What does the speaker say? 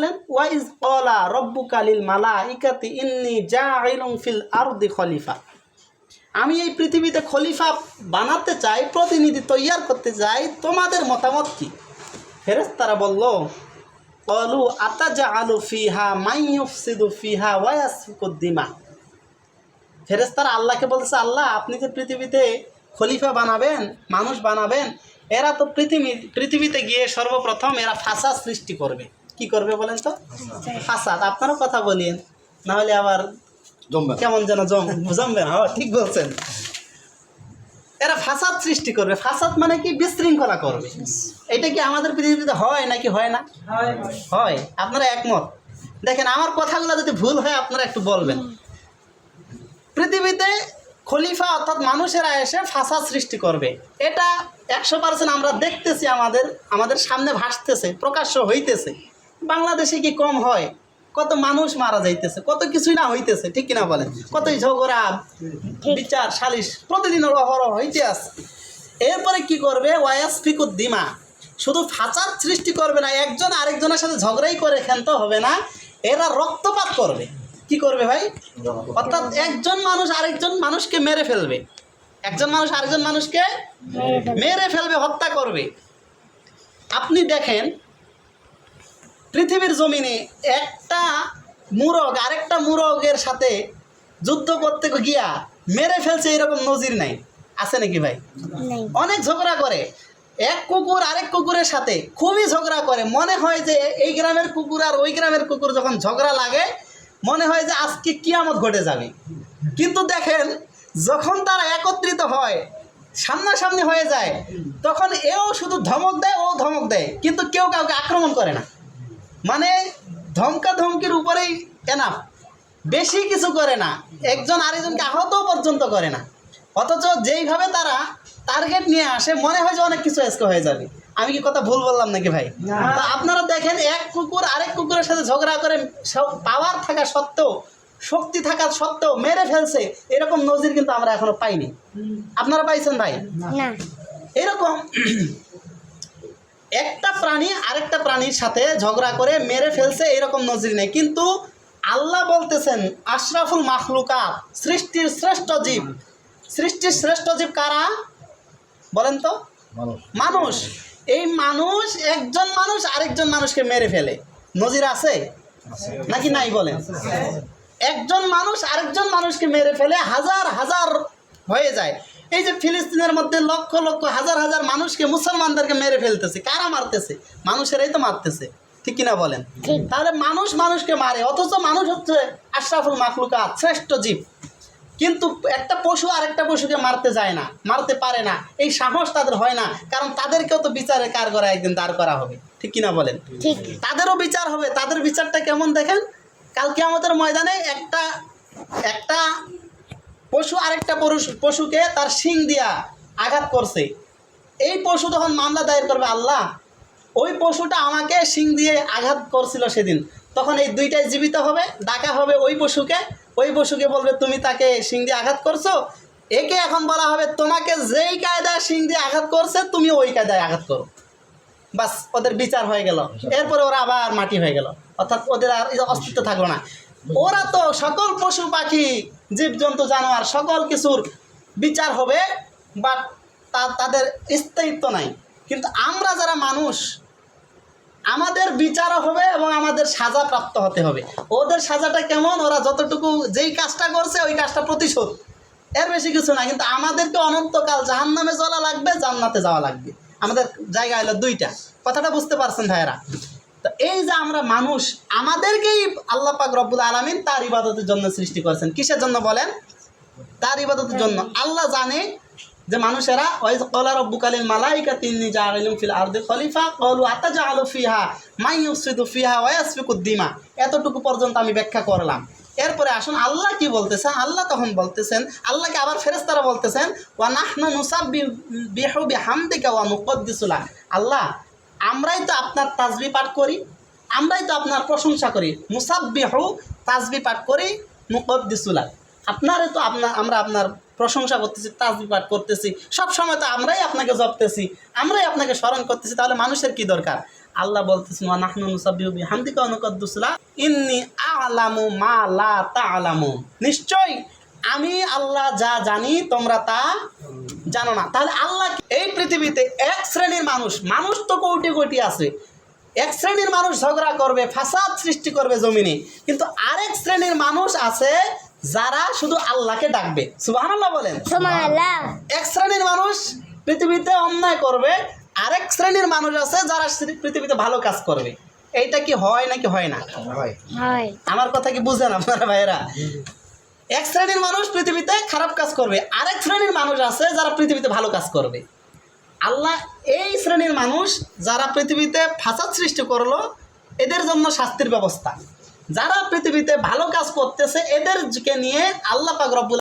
বলেন ওয়াইজ কলা রব্বুকালিল মালাইকাতি ইন্নি জাইলুম ফিল আরদি খলিফা। আমি এই পৃথিবীতে খলিফা বানাতে চাই প্রতিনিধি তৈয়ার করতে চাই, তোমাদের মতামত কি? ফেরেশতারা বলল কলু আতাজা আলু ফিহা ফিহা আল্লাহকে বলছে আল্লাহ, আপনি যে পৃথিবীতে খলিফা বানাবেন, মানুষ বানাবেন, এরা তো পৃথিবী, পৃথিবীতে গিয়ে সর্বপ্রথম এরা ফাসাদ সৃষ্টি করবে। কি করবে বলেন তো? ফাসাদ আপনারও কথা বলিয়েন। না হলে আবার কেমন যেন জম জমবে না। হ্যাঁ, ঠিক বলছেন। এরা ফাসাদ সৃষ্টি করবে। ফাসাদ মানে কি? বিশৃঙ্খলা করবে। এটা কি আমাদের পৃথিবীতে হয় নাকি হয় না? হয়। আপনারা একমত? দেখেন আমার কথাগুলো যদি ভুল হয় আপনারা একটু বলবেন। পৃথিবীতে খলিফা অর্থাৎ মানুষেরা এসে ফাসাদ সৃষ্টি করবে। এটা একশো পার্সেন্ট আমরা দেখতেছি আমাদের আমাদের সামনে ভাসতেছে প্রকাশ্য হইতেছে। বাংলাদেশে কি কম হয়? কত মানুষ মারা যাইতেছে কত কিছুই না হইতেছে ঠিক কিনা বলেন? কতই ঝগড়া বিচার সালিশ প্রতিদিন অহরহ হইতে আছে এরপরে কি করবে? ওয়াস ফিকুদ্দিমা। শুধু ফাঁচার সৃষ্টি করবে না একজন আরেকজনের সাথে ঝগড়াই করে ক্ষান্ত হবে না এরা রক্তপাত করবে। কি করবে ভাই? অর্থাৎ একজন মানুষ আরেকজন মানুষকে মেরে ফেলবে। একজন মানুষ আরেকজন মানুষকে মেরে ফেলবে হত্যা করবে। আপনি দেখেন পৃথিবীর জমিনে একটা মুরগ আরেকটা মুরগের সাথে যুদ্ধ করতে গিয়া মেরে ফেলছে এরকম নজির নাই। আছে নাকি ভাই? অনেক ঝগড়া করে। এক কুকুর আরেক কুকুরের সাথে খুবই ঝগড়া করে। মনে হয় যে এই গ্রামের কুকুর আর ওই গ্রামের কুকুর যখন ঝগড়া লাগে মনে হয় যে আজকে কিয়ামত ঘটে যাবে। কিন্তু দেখেন যখন তারা একত্রিত হয় সামনাসামনি হয়ে যায় তখন এও শুধু ধমক দেয় ও ধমক দেয়। কিন্তু কেউ কাউকে আক্রমণ করে না। মানে ধমকা ধমকির উপরেই এনাফ বেশি কিছু করে না। একজন আরেকজনকে আহত পর্যন্ত করে না। অথচ যেইভাবে তারা টার্গেট নিয়ে আসে মনে হয় যে অনেক কিছু আজকে হয়ে যাবে। আমি কি কথা ভুল বললাম নাকি ভাই? তা আপনারা দেখেন এক কুকুর আরেক কুকুরের সাথে ঝগড়া করে পাওয়ার থাকা সত্ত্বেও শক্তি থাকা সত্ত্বেও মেরে ফেলছে এরকম নজির কিন্তু আমরা এখনও পাইনি। আপনারা পাইছেন ভাই? এরকম একটা প্রাণী আরেকটা প্রাণীর সাথে ঝগড়া করে মেরে ফেলছে এরকম নজির নেই। কিন্তু আল্লাহ বলতেছেন আশরাফুল মাখলুকাত সৃষ্টির শ্রেষ্ঠ জীব। সৃষ্টির শ্রেষ্ঠ জীব কারা? বলেন তো। মানুষ। মানুষ। এই মানুষ একজন মানুষ আরেকজন মানুষকে মেরে ফেলে। নজির আছে? নাকি নাই বলেন? একজন মানুষ আরেকজন মানুষকে মেরে ফেলে হাজার হাজার হয়ে যায়। এই যে ফিলিস্তিনের মধ্যে লক্ষ লক্ষ হাজার হাজার মানুষকে মুসলমানদেরকে মেরে ফেলতেছে। কারা মারতেছে? মানুষেরাই তো মারতেছে। ঠিক কিনা বলেন? তাহলে মানুষ মানুষকে মারে অথচ মানুষ হচ্ছে আশরাফুল মাখলুকা শ্রেষ্ঠ জীব। কিন্তু একটা পশু আরেকটা পশুকে মারতে যায় না মারতে পারে না। এই সাহস তাদের হয় না কারণ তাদেরকেও তো বিচারে কার করা একদিন দাঁড় করা হবে। ঠিক কিনা বলেন? ঠিক। তাদেরও বিচার হবে। তাদের বিচারটা কেমন দেখেন? কালকে আমাদের ময়দানে একটা একটা পশু আরেকটা পরুষ পশুকে তার শিং দিয়া আঘাত করছে। এই পশু তখন মামলা দায়ের করবে আল্লাহ। ওই পশুটা আমাকে শিং দিয়ে আঘাত করছিল সেদিন। তখন এই দুইটাই জীবিত হবে ডাকা হবে ওই পশুকে। ওই পশুকে বলবে তুমি তাকে শিং দিয়ে আঘাত করছ? একে এখন বলা হবে তোমাকে যেই কায়দায় শিং দিয়ে আঘাত করছে তুমি ওই কায়দায় আঘাত করো। বাস ওদের বিচার হয়ে গেল। এরপরে ওরা আবার মাটি হয়ে গেল। অর্থাৎ ওদের আর অস্তিত্ব থাকল না। ওরা তো সকল পশু পাখি, জীবজন্তু, জানোয়ার, সকল কিছুর বিচার হবে বাট তাদের স্থায়িত্ব নাই। কিন্তু আমরা যারা মানুষ, আমাদের বিচারও হবে এবং আমাদের সাজা প্রাপ্ত হতে হবে। ওদের সাজাটা কেমন? ওরা যতটুকু যেই কাজটা করছে, ওই কাজটা প্রতিশোধ। এর বেশি কিছু না, কিন্তু আমাদেরকে অনন্তকাল জাহান নামে চলা লাগবে, জান্নাতে যাওয়া লাগবে। আমাদের জায়গা হলো দুইটা। কথাটা বুঝতে পারছেন ভাইয়েরা? এই যে আমরা মানুষ, আমাদেরকেই আল্লাহ পাক রব্বুল আলমিন তার ইবাদতের জন্য সৃষ্টি করেছেন। কিসের জন্য বলেন? তার ইবাদতের জন্য। আল্লাহ জানে যে মানুষেরা ওই কলা রব্বুকালিল মালাইকা তিন্নি জাআলিম ফিল আরদি খলিফা কলু আতাজা আলু ফিহা মাই ইউসফিদু ফিহা ওয়াসফিকুদ্দিমা এতটুকু পর্যন্ত আমি ব্যাখ্যা করলাম। এরপরে আসুন, আল্লাহ কি বলতেছেন? আল্লাহ তখন বলতেছেন, আল্লাহকে আবার ফেরেশতারা বলতেছেন, ওয়া নাহনু নুসাব্বি বিহু বিহামদিকা ওয়া নুকদ্দিসুলা আল্লাহ আমরাই তো আপনার তাজবি পাঠ করি, আমরাই তো আপনার প্রশংসা করি। মুসাব্বিহু তাজবি পাঠ করি, মুকদ্দিসুলা। আপনারে তো আপনার আমরা আপনার প্রশংসা করতেছি, তাজবি পাঠ করতেছি সব সময় তো আমরাই আপনাকে জপতেছি, আমরাই আপনাকে স্মরণ করতেছি, তাহলে মানুষের কি দরকার? আল্লাহ বলতেছেন, ওয়া নাহনু নুসাব্বিহু বিহামদিকা ওয়া নুকদ্দিসুলাক ইন্নী আ'লামু মা লা তা'লামুন নিশ্চয় আমি আল্লাহ যা জানি তোমরা তা জানো না। তাহলে আল্লাহ এই পৃথিবীতে এক শ্রেণির মানুষ মানুষ তো কোটি কোটি আছে। এক শ্রেণির মানুষ ঝগড়া করবে ফাসাদ সৃষ্টি করবে জমিনে। কিন্তু আরেক শ্রেণির মানুষ আছে যারা শুধু আল্লাহকে ডাকবে। সুবহানাল্লাহ বলেন। এক শ্রেণির মানুষ পৃথিবীতে অন্যায় করবে আরেক শ্রেণির মানুষ আছে যারা পৃথিবীতে ভালো কাজ করবে। এইটা কি হয় নাকি হয় না? হয়। হয়। আমার কথা কি বুঝেন আপনারা ভাইয়েরা? এক শ্রেণির মানুষ পৃথিবীতে খারাপ কাজ করবে। আরেক শ্রেণির মানুষ আছে যারা পৃথিবীতে ভালো কাজ করবে। আল্লাহ এই শ্রেণির মানুষ যারা পৃথিবীতে ফাসাদ সৃষ্টি করল, এদের জন্য শাস্তির ব্যবস্থা। যারা পৃথিবীতে ভালো কাজ করতেছে, এদেরকে নিয়ে আল্লাহ পাক রব্বুল